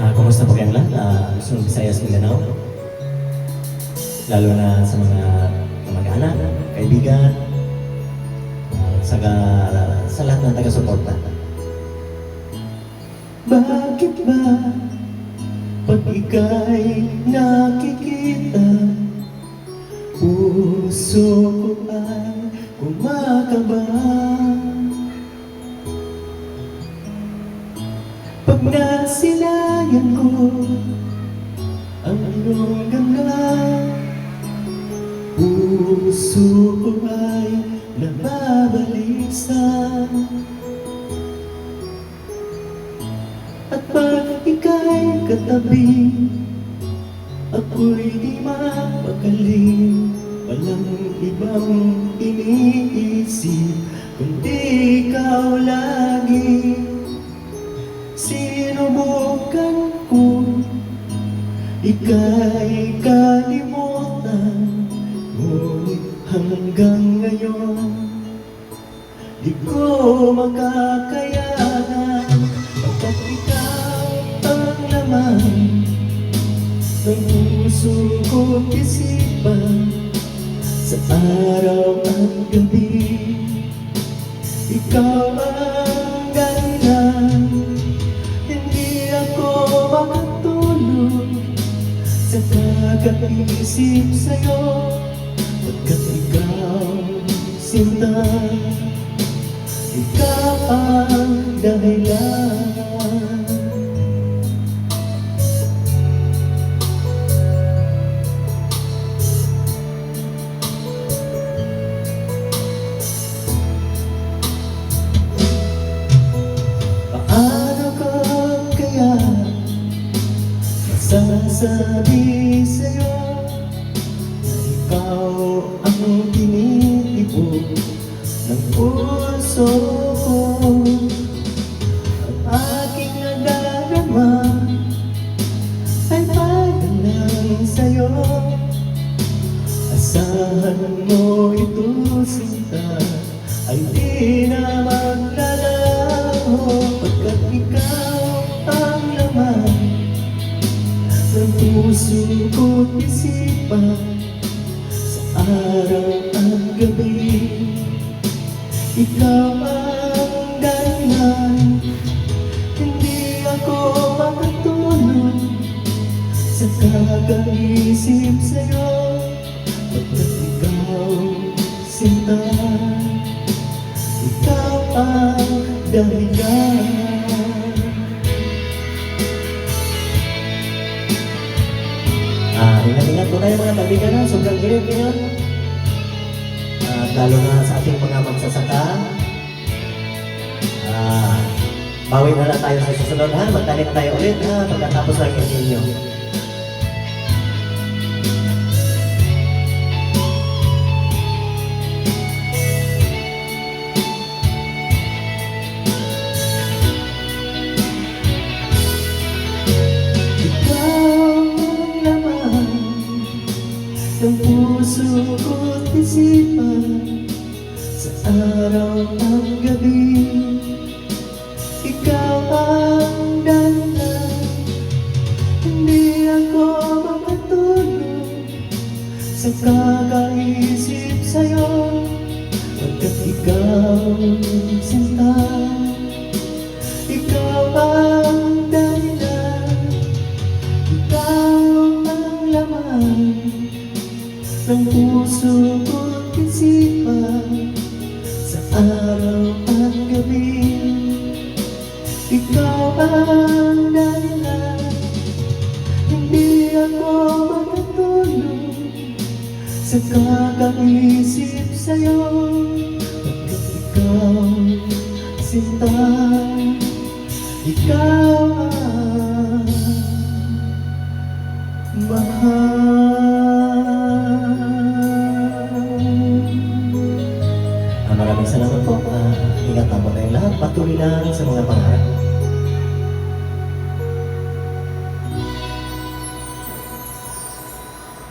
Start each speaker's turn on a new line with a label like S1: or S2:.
S1: Ah, kumusta po kayong lahat? Ah, Luzon, Visayas, Mindanao. Lalo na sa mga kamag-anak, kaibigan, ah, sa, sa lahat ng taga-suporta. Bakit ba pag ika'y nakikita Puso ko ay kumakaba Pag nasilayan ko ang iyong ganda. Puso ko ay nababaligsan At pag ika'y katabi? Ako'y di mapakali Walang ibang iniisip Kundi Ika'y kalimutan Ngunit hanggang ngayon Di ko makakayanan. Pagkat ikaw ang laman Ng puso ko't isipan Sa araw at gabi. Ikaw ang dahilan Hindi ako Sa kakaisip sa'yo Pagkat ikaw sinta. Ikaw ang dahilan. Paano ko kaya? Masasabi ikaw ang tinitipog ng puso ko. Ang aking nadarama ay pagdalang sa'yo. Asahan mo ito sinta ay di na maglalaho Pagkat ikaw ang laman ng puso ko't isipan araw at gabi ikaw ang dahilan. Hindi ako makatulog Sa kakaisip sa'yo. Pagkat ikaw sinta Ikaw ang dahilan lalo na sa ating mga magsasaka. Ah, bawi na lang tayo sa susunod ha, magtanim tayo ulit ha, pagkatapos ng ninyo. Isipan Sa araw at gabi. Ikaw ang dahilan Hindi ako makatulog Sa kakaisip sa'yo. Pagkat ikaw sinta Ikaw ang dahilan. Ikaw ang laman ng puso ko't isipan sa araw at gabi. Ikaw ang dahilan, hindi ako makatulog sa kakaisip sa'yo. Pagkat ikaw sinta, ikaw ang mahal. Patuloy lang sa mga pangarap.